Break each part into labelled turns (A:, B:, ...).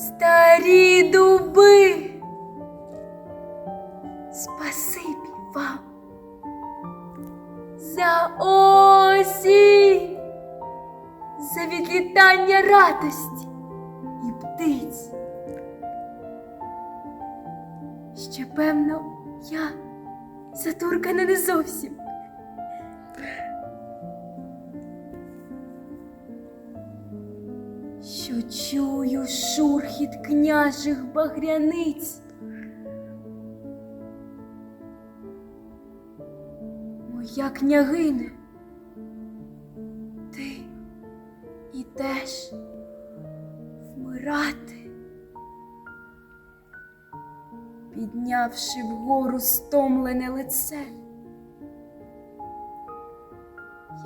A: Старі дуби. Спасибі вам за осінь, за відлітання радості і птиць. Ще певно, я затуркана не зовсім. Що чую шурхіт княжих багряниць. Моя княгине, ти ідеш вмирати, піднявши вгору стомлене лице.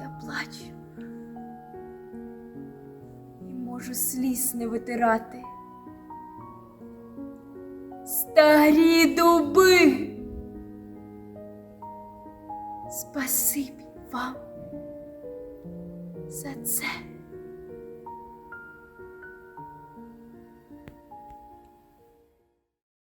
A: Я плачу можу сліз не витирати. Старі дуби. Спасибі вам за це.